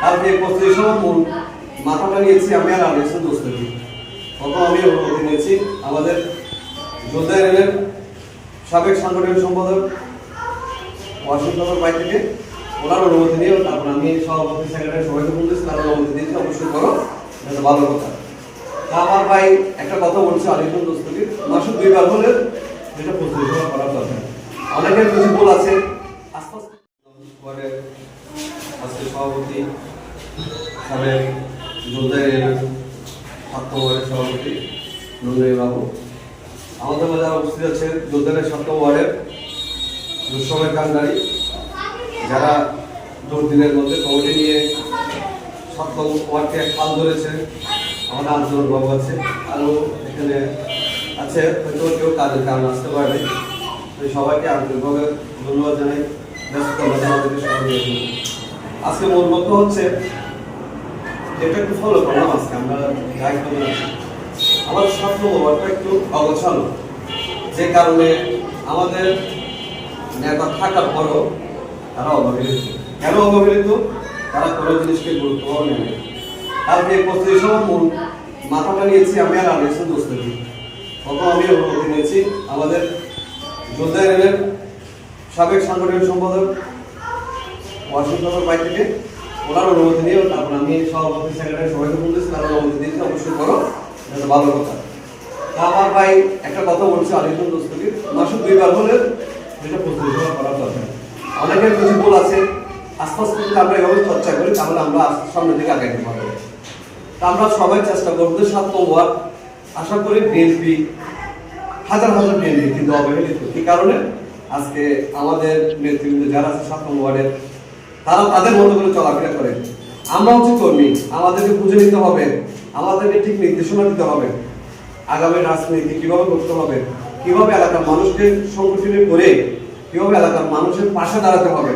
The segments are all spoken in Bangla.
কালকে প্রস্তুতি সভার মূল মাথাটা নিয়েছি, আমি আর আনিয়েছি দোস্তকে প্রথম আমি অনুমতি নিয়েছি। আমাদের যোদ্ধা রেলের সাবেক সাংগঠনিক সম্পাদক ওয়াশিংটনের বাই থেকে ওনার অনুমতি নিয়ে তারপর আমি সভাপতি সেক্রেটারি সবাইকে বলতেছি তার অনুমতি দিয়েছি, অবশ্যই করো। এটা ভালো কথা। তা আমার ভাই একটা কথা বলছে আলিপুর দোস্তকে মাসে দুইবার হলে যেটা প্রস্তুতি করার দরকার। অনেকের কিছু ভুল আছে। আস্তে আস্তে আজকে সভাপতি সাবেক যোদ্ধা রেলের ছাত্র ওয়ার্ডের সভাপতি নন্দী বাবু। আমাদের মাঝে উপস্থিত আছে যোদ্ধারের সপ্তম ওয়ার্ডের দুঃসময় কান্ডারি যারা দুর্দিনের মধ্যে কমিটি নিয়ে সপ্তম ওয়ার্ডকে হাল ধরেছে আমাদের আন্দোলন বাবু আছে আরও এখানে আছে। হয়তো কেউ কাজের কারণ আসতে পারে সবাইকে আন্তরিকভাবে ধন্যবাদ জানাই। ব্যস্ত আমাদের আমাদেরকে সবাই আজকে মূল লক্ষ্য হচ্ছে এটা একটু ফলো করলাম আজকে আমরা যাই করি আমাদের স্বপ্ন ওয়ার্ডটা একটু অগোছালো। যে কারণে আমাদের নেতা থাকার পরও তারা অবহেলিত কেন অবহেলিত তারা কোনো জিনিসকে গুরুত্ব নেয় না। কালকে সভার মূল মাথাটা নিয়েছি আমি আর আনিয়েছি দোস্তকে প্রথম আমি অনুমতি নিয়েছি আমাদের যোদ্ধা সাবেক সাংগঠনিক সম্পাদক, ওয়াশিংটনের বাই থেকে। ওনার অনুমতি নিয়ে তারপর আমি সভাপতি সেক্রেটারি সবাইকে বলতেছি, তার অনুমতি দিয়েছি অবশ্যই করো, এটা ভালো কথা। তা আমার ভাই একটা কথা বলছে, আলিপুর দোস্তকে, মাসে দুইবার হলে যেটা প্রস্তুতি সভা করার দরকার। অনেকের কিছু ভুল আছে আস্তে আস্তে যদি আমরা এভাবে চর্চা করি, তাহলে আমরা সামনের দিকে আগাইতে পারব। তা আমরা সবাই চেষ্টা করব সাত নম্বর আশা করি বিএনপি হাজার হাজার বিএনপি কিন্তু অবহেলিত। কি কারণে? আজকে আমাদের নেতৃবৃন্দ যারা আছে সাত ওয়ার্ডের তারা তাদের মতো করে চলাফেরা করে। আমরা হচ্ছে কর্মী। আমাদেরকে বুঝে নিতে হবে। আমাদেরকে ঠিক নির্দেশনা দিতে হবে। আগামী রাজনীতি কীভাবে করতে হবে? কীভাবে এলাকার মানুষকে সংগঠিত করে, কীভাবে এলাকার মানুষের পাশে দাঁড়াতে হবে?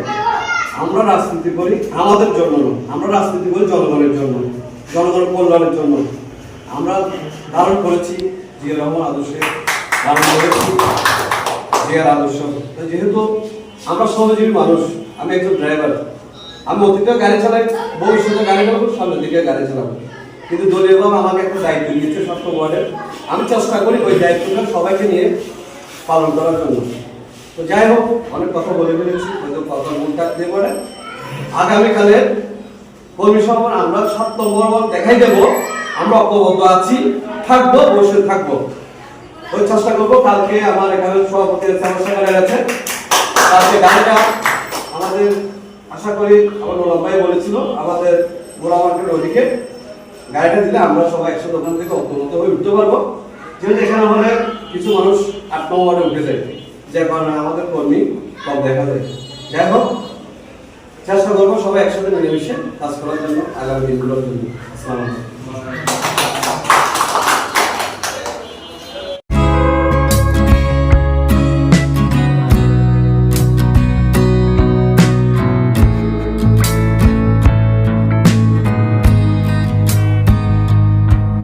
আমরা রাজনীতি করি আমাদের জন্য। আমরা রাজনীতি করি জনগণের জন্য জনগণের কল্যাণের জন্য। আমরা ধারণ করেছি জিয়া রহমান আদর্শে, ধারণ করেছি জিয়ার আদর্শ। যেহেতু আমরা শ্রমজীবী মানুষ, আমি একজন ড্রাইভার আমি অতীতেও গাড়ি চালাই, ভবিষ্যতে গাড়ি চালাবো, সামনের দিকে গাড়ি চালাবো। কিন্তু দলীয়ভাবে আমাকে একটা দায়িত্ব দিয়েছে সপ্তম ওয়ার্ডের আমি চেষ্টা করি ওই দায়িত্বটা সবাইকে নিয়ে পালন করার জন্য। তো যাই হোক, অনেক কথা বলে ফেলেছি, হয়তো কথা মন থাকতে পারে। আগামীকালে কর্মী সভা, আমরা সাত নম্বর দেখাই দেব। আমরা ঐক্যবদ্ধ আছি, থাকব বসে থাকব। ওই চেষ্টা করব, কালকে আমার এখানে সভাপতি আছে আছে। কালকে গাড়িটা আমাদের আশা করি আমার নোলাম ভাই বলেছিল, আমাদের গোড়া মার্কেটের ওদিকে গাড়িটা দিলে আমরা সবাই একশো দোকান থেকে অন্তর্গত হয়ে উঠতে পারব। যেহেতু এখানে আমাদের কিছু মানুষ আট নম্বরে উঠে যায় যে কারণে আমাদের কর্মী কম দেখা যায়। যাই হোক, চেষ্টা করব সবাই একসাথে মিলেমিশে কাজ করার জন্য আগামী দিনগুলোর জন্য। আসসালামু আলাইকুম।